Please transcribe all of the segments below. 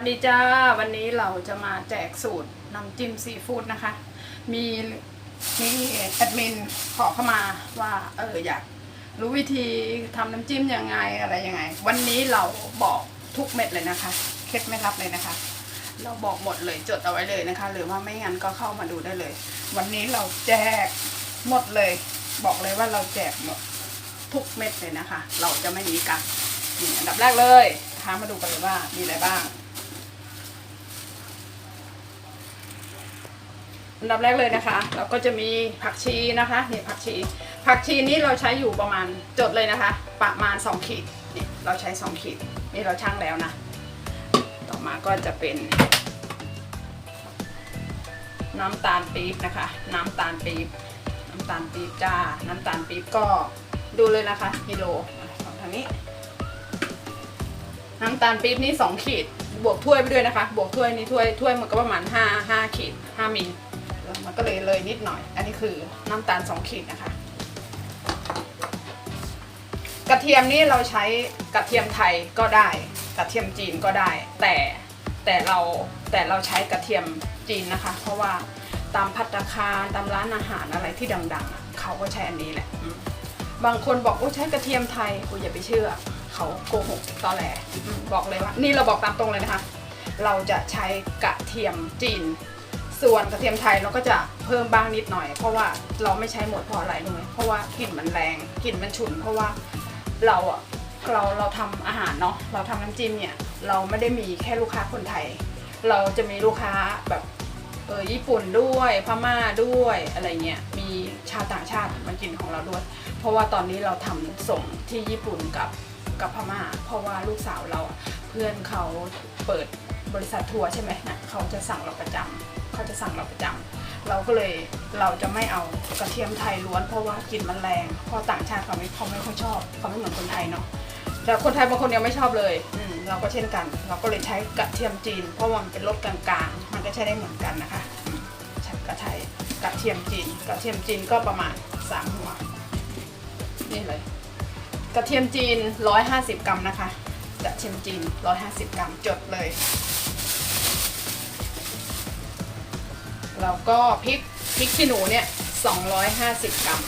สวัสดีจ้าวันนี้เราจะมาแจกสูตรน้ำจิ้มซีฟู้ดนะคะ มีมีแอดมินขอเข้ามาว่าเอออยากรู้วิธีทำน้ำจิ้มยังไงอะไรยังไง วันนี้เราบอกทุกเม็ดเลยนะคะเคล็ดไม่ลับเลยนะคะ เราบอกหมดเลยจดเอาไว้เลยนะคะ หรือว่าไม่งั้นก็เข้ามาดูได้เลย วันนี้เราแจกหมดเลย บอกเลยว่าเราแจกหมดทุกเม็ดเลยนะคะ เราจะไม่มีกักนี่อันดับแรกเลยนะคะมาดูกันเลยว่ามีอะไรบ้าง อันดับแรกเลยนะคะ เราก็จะมีผักชีนะคะนี่ผักชี ผักชีนี้เราใช้อยู่ประมาณจดเลยนะคะ ประมาณ 2 ขีดนี่เราใช้ 2 ขีดนี่เราชั่งแล้วนะ ต่อมาก็จะเป็น น้ำตาลปี๊บนะคะ น้ำตาลปี๊บน้ำตาลปี๊บจ้า น้ำตาลปี๊บก็ดูเลยนะคะกิโลของทางนี้ น้ำตาลปี๊บนี่สองขีด บวกถ้วยไปด้วยนะคะ บวกถ้วยนี่ถ้วยถ้วยมันก็ประมาณห้าห้าขีดห้ามิล มันก็เลยเลยนิดหน่อย อันนี้คือน้ำตาลสองขีดนะคะ กระเทียมนี่เราใช้กระเทียมไทยก็ได้ กระเทียมจีนก็ได้ แต่แต่เราแต่เราใช้กระเทียมจีนนะคะ เพราะว่าตามพัตตาคารตามร้านอาหารอะไรที่ดังๆ เขาก็ใช้อันนี้แหละ บางคนบอกโอ้ใช้กระเทียมไทยกูอย่าไปเชื่อ เขาโกหกตอแหลบอกเลยว่า นี่เราบอกตามตรงเลยนะคะ เราจะใช้กระเทียมจีน ส่วนกระเทียมไทยเราก็จะเพิ่มบ้างนิดหน่อย เพราะว่าเราไม่ใช้หมดเพราะอะไรรู้ไหมเพราะว่ากลิ่นมันแรงกลิ่นมันฉุน เพราะว่าเราอะเราเราทำอาหารเนาะเราทำน้ำจิ้มเนี่ย เราไม่ได้มีแค่ลูกค้าคนไทย เราจะมีลูกค้าแบบเออญี่ปุ่นด้วยพม่าด้วยอะไรเงี้ยมีชาวต่างชาติมากินของเราด้วย เพราะว่าตอนนี้เราทำส่งที่ญี่ปุ่นกับกับพม่า เพราะว่าลูกสาวเราอะเพื่อนเขาเปิดบริษัททัวร์ใช่ไหมนะเขาจะสั่งเราประจำเขา สั่งเราประจำเราก็เลยเราจะไม่เอากระเทียมไทยล้วนเพราะว่ากลิ่นมันแรงพราะต่างชาติเขาไม่เขาไม่ค่อยชอบเขาไม่เหมือนคนไทยเนาะแต่คนไทยบางคนยังไม่ชอบเลยอืมเราก็เช่นกัน เราก็เลยใช้กระเทียมจีน เพราะว่ามันเป็นรสกลางๆ มันก็ใช้ได้เหมือนกันนะคะใช้กระไทยกระเทียมจีน กระเทียมจีนก็ประมาณสามหัวนี่เลย กระเทียมจีน 150 กรัมนะคะกระเทียมจีน 150 กรัมจดเลย แล้วก็พริกพริกขี้หนูเนี่ย250 กรัม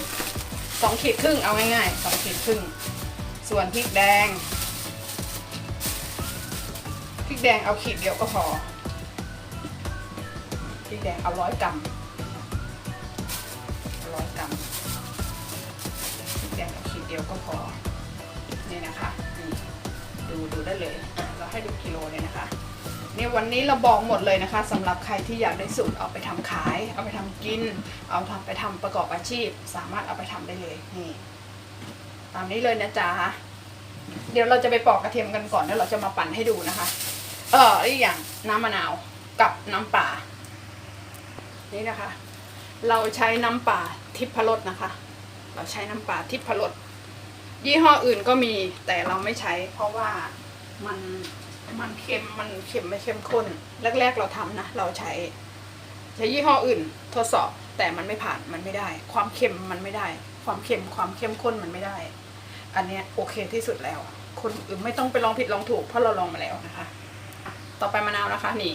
สองขีดครึ่งเอาง่ายๆสองขีดครึ่ง ส่วนพริกแดง พริกแดงเอาขีดเดียวก็พอ พริกแดงเอาร้อยกรัมร้อยกรัมพริกแดงเอาขีดเดียวก็พอ นี่นะคะ ดูดูได้เลย เราให้ดูกิโลเลยนะคะ นี่วันนี้เราบอกหมดเลยนะคะสำหรับใครที่อยากได้สูตรเอาไปทำขาย เอาไปทำกิน เอาทำไปทำประกอบอาชีพ สามารถเอาไปทำได้เลยนี่ตามนี้เลยนะจ๊ะเดี๋ยวเราจะไปปอกกระเทียมกันก่อนแล้วเราจะมาปั่นให้ดูนะคะ เอออีกอย่างน้ำมะนาวกับน้ำป่านี่นะคะ เราใช้น้ำป่าทิพรสนะคะ เราใช้น้ำป่าทิพรสยี่ห้ออื่นก็มีแต่เราไม่ใช้ เพราะว่ามัน มันเค็มมันเค็มไม่เข้มข้น แรก ๆ เราทำนะ เราใช้ใช้ยี่ห้ออื่น ทดสอบแต่มันไม่ผ่านมันไม่ได้ ความเค็มมันไม่ได้ ความเค็มความเข้มข้นมันไม่ได้ อันเนี้ยโอเคที่สุดแล้ว คนอื่นไม่ต้องไปลองผิดลองถูกเพราะเราลองมาแล้วนะคะอะต่อไปมะนาวนะคะนี่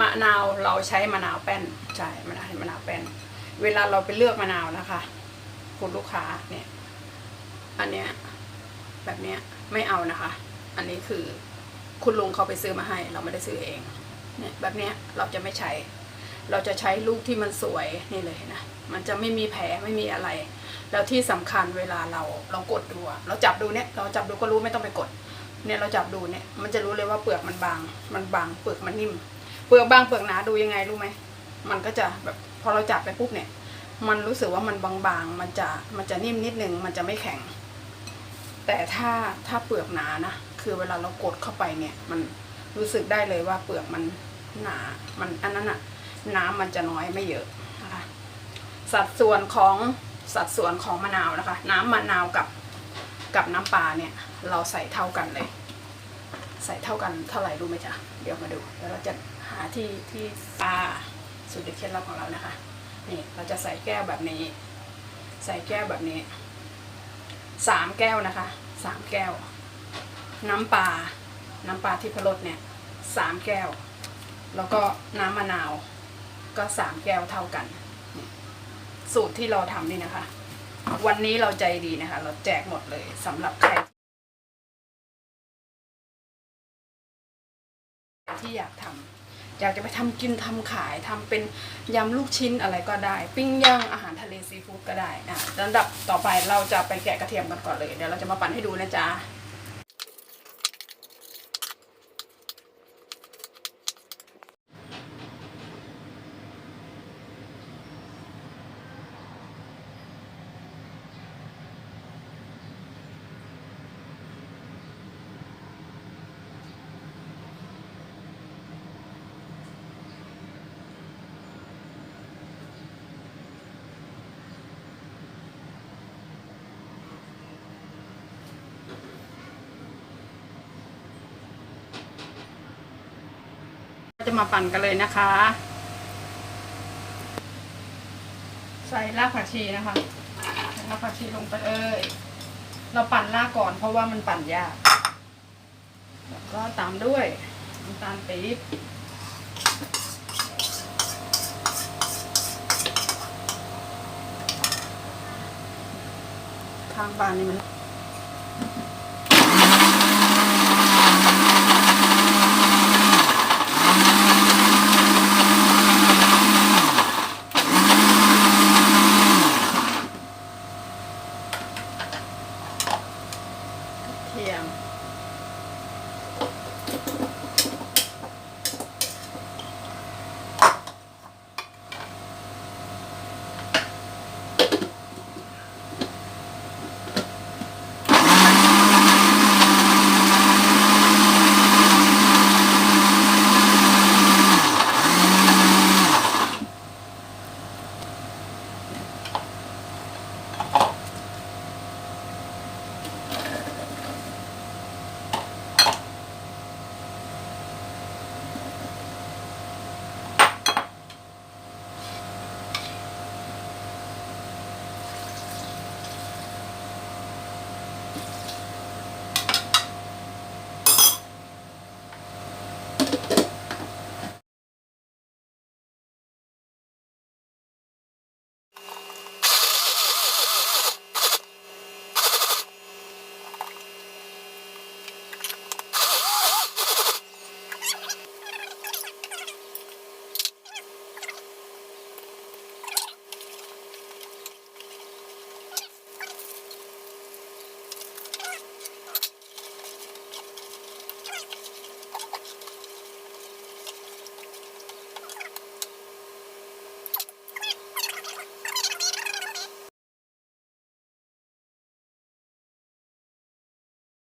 มะนาวเราใช้มะนาวแป้นใช่มะนาวมะนาวแป้น เวลาเราไปเลือกมะนาวนะคะ คุณลูกค้าเนี่ย อันเนี้ยแบบเนี้ยไม่เอานะคะ อันนี้คือ คุณลุงเขาไปซื้อมาให้ เราไม่ได้ซื้อเองเนี่ยแบบเนี้ยเราจะไม่ใช้ เราจะใช้ลูกที่มันสวยนี่เลยนะ มันจะไม่มีแผลไม่มีอะไร แล้วที่สำคัญเวลาเราเรากดดูเราจับดูเนี่ยเราจับดูก็รู้ไม่ต้องไปกด เนี่ยเราจับดูเนี่ยมันจะรู้เลยว่าเปลือกมันบาง มันบางเปลือกมันนิ่ม เปลือกบางเปลือกหนาดูยังไงรู้ไหมมันก็จะแบบพอเราจับไปปุ๊บเนี่ย มันรู้สึกว่ามันบางๆ มันจะมันจะนิ่มนิดนึง มันจะไม่แข็ง แต่ถ้าถ้าเปลือกหนานะ คือเวลาเรากดเข้าไปเนี่ย มันรู้สึกได้เลยว่าเปลือกมันหนา มันอันนั้นอะน้ำมันจะน้อยไม่เยอะนะคะ สัดส่วนของสัดส่วนของมะนาวนะคะ น้ำมะนาวกับกับน้ำปลาเนี่ย เราใส่เท่ากันเลย ใส่เท่ากันเท่าไหร่รู้ไหมจ๊ะเดี๋ยวมาดูเดี๋ยวเราจะหาที่ที่ปลาสูตรเด็ดเคล็ดลับของเรานะคะ นี่เราจะใส่แก้วแบบนี้ ใส่แก้วแบบนี้สามแก้วนะคะสามแก้ว น้ำปลา น้ำปลาที่พรสเนี่ยสามแก้ว แล้วก็น้ำมะนาว ก็สามแก้วเท่ากัน สูตรที่เราทำนี่นะคะ วันนี้เราใจดีนะคะ เราแจกหมดเลยสำหรับใครที่อยากทำอยากจะไปทำกินทำขายทำเป็นยำลูกชิ้นอะไรก็ได้ ปิ้งย่างอาหารทะเลซีฟู้ดก็ได้นะลำดับต่อไปเราจะไปแกะกระเทียมกันก่อนเลยเดี๋ยวเราจะมาปั่นให้ดูนะจ๊ะ จะมาปั่นกันเลยนะคะ ใส่รากผักชีนะคะรากผักชีลงไปเลยเราปั่นรากก่อนเพราะว่ามันปั่นยากแล้วก็ตามด้วยน้ำตาลปี๊บข้างบ้านนี่มัน 天啊